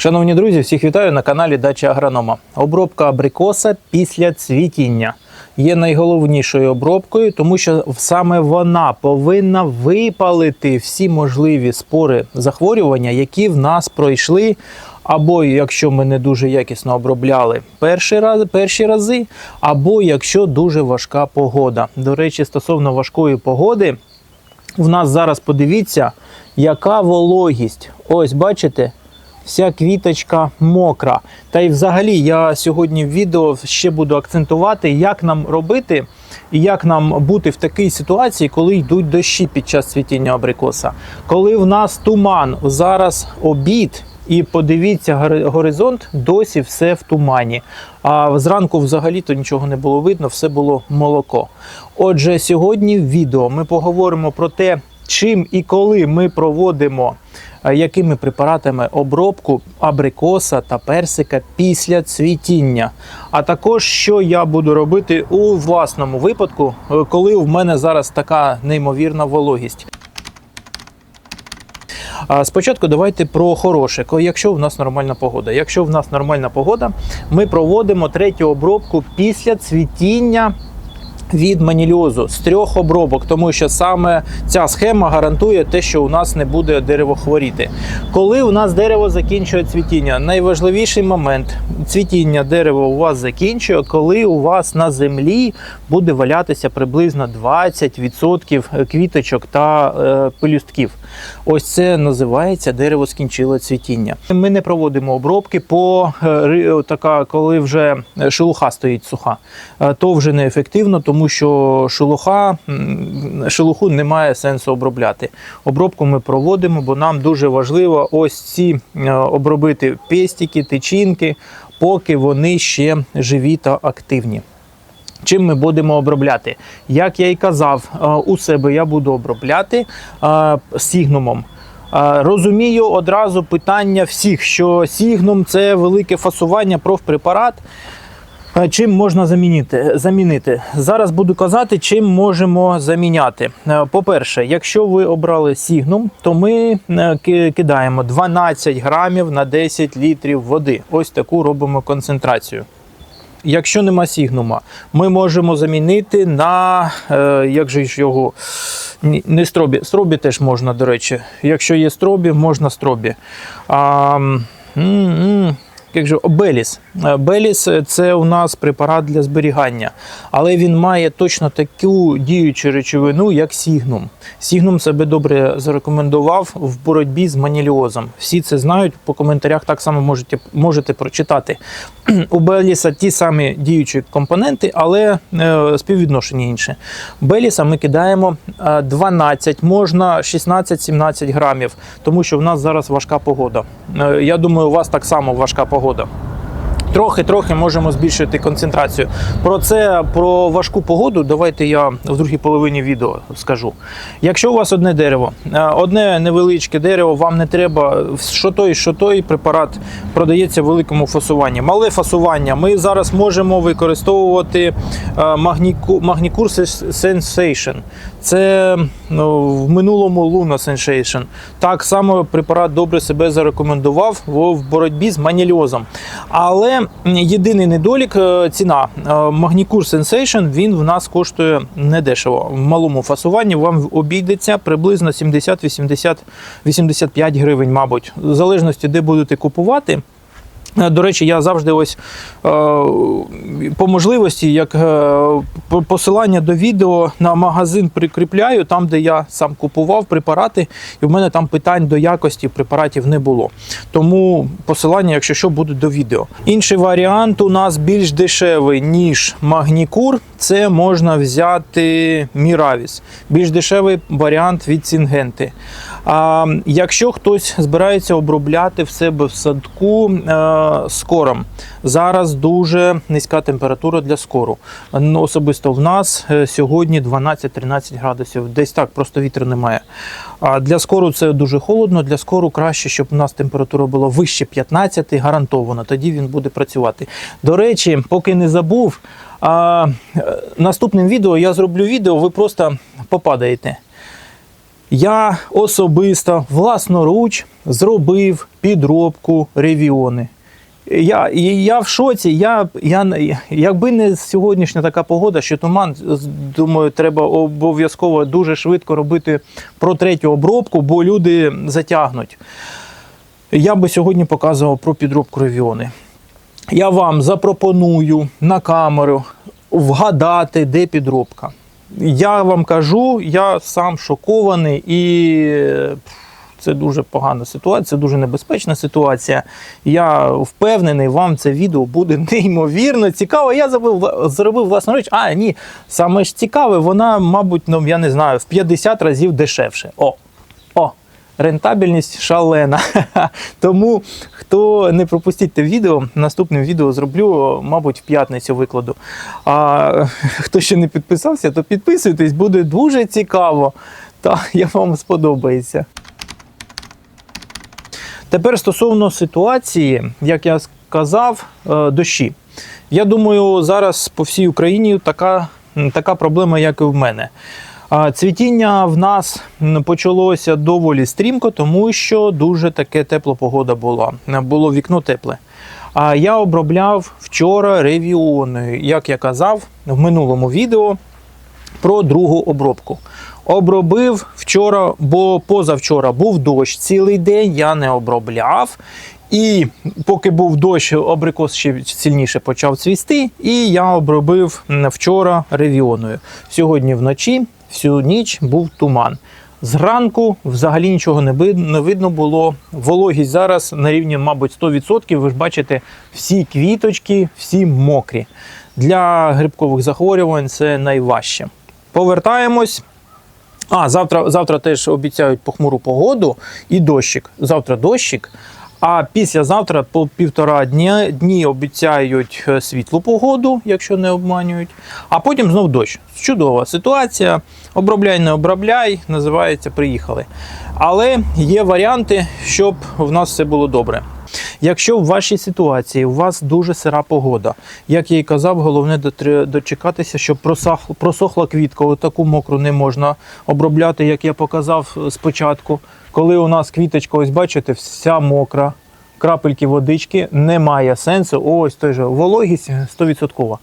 Шановні друзі, всіх вітаю на каналі Дача Агронома. Обробка абрикоса після цвітіння є найголовнішою обробкою, тому що саме вона повинна випалити всі можливі спори захворювання, які в нас пройшли. Або якщо ми не дуже якісно обробляли перші рази, перші рази, або якщо дуже важка погода. До речі, стосовно важкої погоди, в нас зараз подивіться, яка вологість. Ось бачите, вся квіточка мокра. Та й взагалі я сьогодні в відео ще буду акцентувати, як нам робити і як нам бути в такій ситуації, коли йдуть дощі під час цвітіння абрикоса. Коли в нас туман, зараз обід. І подивіться, горизонт досі все в тумані. А зранку взагалі-то нічого не було видно, все було молоко. Отже, сьогодні в відео ми поговоримо про те, чим і коли ми проводимо, якими препаратами обробку абрикоса та персика після цвітіння. А також що я буду робити у власному випадку, е, коли в мене зараз така неймовірна вологість. Спочатку давайте про хороше. Якщо в нас нормальна погода. Якщо в нас нормальна погода, ми проводимо третю обробку після цвітіння. Від маніліозу з трьох обробок, тому що саме ця схема гарантує те, що у нас не буде дерево хворіти. Коли у нас дерево закінчує цвітіння, найважливіший момент цвітіння дерева у вас закінчує, коли у вас на землі буде валятися приблизно 20% квіточок та е, пелюстків. Ось це називається дерево скінчило цвітіння. Ми не проводимо обробки по е, така, коли вже шелуха стоїть суха. Е, То вже неефективно, тому що шелуха, шелуху немає сенсу обробляти. Обробку ми проводимо, бо нам дуже важливо ось ці е, обробити пестики, тичинки, поки вони ще живі та активні. Чим ми будемо обробляти? Як я і казав, е, у себе я буду обробляти е, сігнумом. Розумію одразу питання всіх, що сігнум це велике фасування профпрепарат. Е, Чим можна замінити? замінити? Зараз буду казати, чим можемо заміняти. Е, По-перше, якщо ви обрали сігнум, то ми е, кидаємо 12 грамів на 10 літрів води. Ось таку робимо концентрацію. Якщо нема сігнума, ми можемо замінити на е, як же ж його не стробі. Стробі теж можна, до речі. Якщо є стробі, можна стробі. А, м, м, як же, Беліс. Е, Беліс це у нас препарат для зберігання, але він має точно таку діючу речовину, як сігнум. Сігнум себе добре зарекомендував в боротьбі з маніліозом. Всі це знають, по коментарях так само можете, можете прочитати. У Беліса ті самі діючі компоненти, але е, співвідношення інше. Беліса ми кидаємо е, 12, можна 16-17 грамів, тому що в нас зараз важка погода. Е, я думаю, у вас так само важка погода. Трохи-трохи можемо збільшити концентрацію. Про це, про важку погоду, давайте я в другій половині відео скажу. Якщо у вас одне дерево, е, одне невеличке дерево, вам не треба що той, що той препарат продається в великому фасуванні. Мале фасування ми зараз можемо використовувати е, магніку, Магнікур Sensation. Це ну, в минулому Luna Sensation. Так само препарат добре себе зарекомендував в боротьбі з маніліозом. Але єдиний недолік е, ціна. Магнікур Sensation він в нас коштує недешево. В малому фасуванні вам обійдеться приблизно 70-80-85 гривень, мабуть, в залежності, де будете купувати. Е, До речі, я завжди ось е, по можливості, як е, посилання до відео на магазин прикріпляю, там, де я сам купував препарати, і в мене там питань до якості препаратів не було. Тому посилання, якщо що, буде до відео. Інший варіант у нас більш дешевий, ніж Магнікур. Це можна взяти Міравіс. Більш дешевий варіант від Сінгенти. А якщо хтось збирається обробляти в себе в садку е, скором, зараз дуже низька температура для скору. Ну, особисто в нас е, сьогодні 12-13 градусів, десь так, просто вітру немає. А для скору це дуже холодно. Для скору краще, щоб у нас температура була вище 15, гарантовано. Тоді він буде працювати. До речі, поки не забув. А, е, наступним відео я зроблю відео, ви просто попадаєте. Я особисто власноруч зробив підробку ревіони. Я, я в шоці. Я, я, якби не сьогоднішня така погода, що туман, думаю, треба обов'язково дуже швидко робити про третю обробку, бо люди затягнуть. Я би сьогодні показував про підробку ревіони. Я вам запропоную на камеру вгадати, де підробка. Я вам кажу, я сам шокований і це дуже погана ситуація, дуже небезпечна ситуація. Я впевнений, вам це відео буде неймовірно цікаво. Я зробив, зробив річ. А, ні, саме ж цікаве, вона, мабуть, ну я не знаю, в 50 разів дешевше. О, рентабельність шалена. Тому хто не пропустіть те відео, наступне відео зроблю, мабуть, в п'ятницю викладу. А хто ще не підписався, то підписуйтесь, буде дуже цікаво. Та я вам сподобається. Тепер стосовно ситуації, як я сказав, е, дощі. Я думаю, зараз по всій Україні така, така проблема, як і в мене. Цвітіння в нас почалося доволі стрімко, тому що дуже таке тепла погода була. Було вікно тепле. А я обробляв вчора ревіоною, як я казав в минулому відео про другу обробку. Обробив вчора, бо позавчора був дощ цілий день, я не обробляв. І поки був дощ, абрикос ще сильніше почав цвісти. І я обробив вчора ревіоною. Сьогодні вночі, всю ніч був туман. Зранку взагалі нічого не видно, було. Вологість зараз на рівні, мабуть, 100%. Ви ж бачите, всі квіточки, всі мокрі. Для грибкових захворювань це найважче. Повертаємось. А, завтра, завтра теж обіцяють похмуру погоду і дощик. Завтра дощик. А післязавтра по півтора дня дні обіцяють е, світлу погоду, якщо не обманюють. А потім знов дощ. Чудова ситуація. Обробляй, не обробляй, називається приїхали. Але є варіанти, щоб в нас все було добре. Якщо в вашій ситуації у вас дуже сира погода, як я і казав, головне дочекатися, щоб просохла, квітка. Отаку мокру не можна обробляти, як я показав е, спочатку. Коли у нас квіточка, ось бачите, вся мокра, крапельки водички, немає сенсу. Ось той же вологість 100%.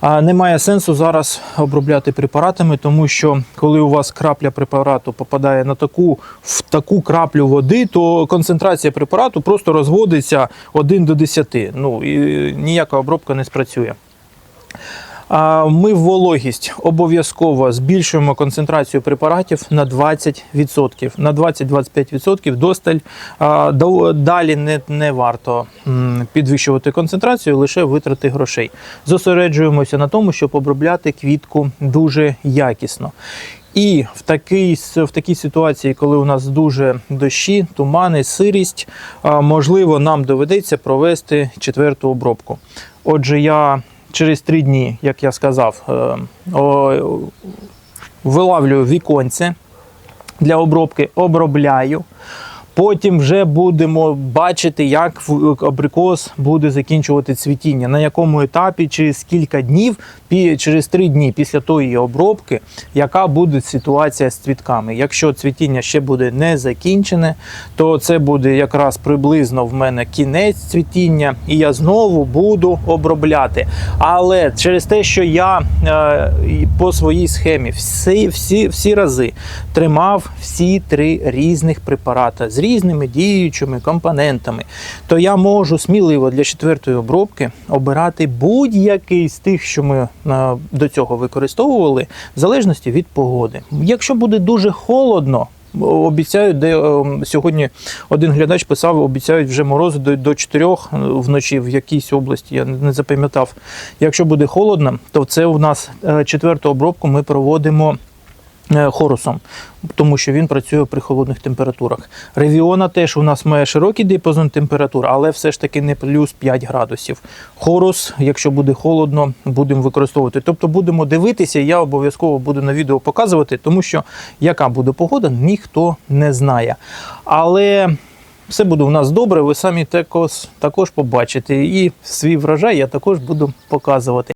А немає сенсу зараз обробляти препаратами, тому що коли у вас крапля препарату попадає на таку в таку краплю води, то концентрація препарату просто розводиться 1 до 10. Ну і ніяка обробка не спрацює. Ми вологість обов'язково збільшуємо концентрацію препаратів на 20%. На 20-25% досталь. Далі не, не варто підвищувати концентрацію, лише витрати грошей. Зосереджуємося на тому, щоб обробляти квітку дуже якісно. І в такій, в такій ситуації, коли у нас дуже дощі, тумани, сирість, можливо, нам доведеться провести четверту обробку. Отже, я через три дні, як я сказав, е, вилавлюю віконці для обробки, обробляю. Потім вже будемо бачити, як абрикос буде закінчувати цвітіння, на якому етапі, через кілька днів, через три дні після тої обробки, яка буде ситуація з цвітками. Якщо цвітіння ще буде не закінчене, то це буде якраз приблизно в мене кінець цвітіння, і я знову буду обробляти. Але через те, що я е, по своїй схемі всі, всі, всі рази тримав всі три різних препарати різними діючими компонентами, то я можу сміливо для четвертої обробки обирати будь-який з тих, що ми е, до цього використовували, в залежності від погоди. Якщо буде дуже холодно, Обіцяють, де е, сьогодні один глядач писав, обіцяють вже морози до, до 4 вночі в якійсь області. Я не запам'ятав. Якщо буде холодно, то це у нас е, четверту обробку ми проводимо е, хорусом, тому що він працює при холодних температурах. Ревіона теж у нас має широкий діапазон температур, але все ж таки не плюс 5 градусів. Хорус, якщо буде холодно, будемо використовувати. Тобто будемо дивитися, я обов'язково буду на відео показувати, тому що яка буде погода, ніхто не знає. Але все буде у нас добре, ви самі також, також побачите. І свій врожай я також буду показувати.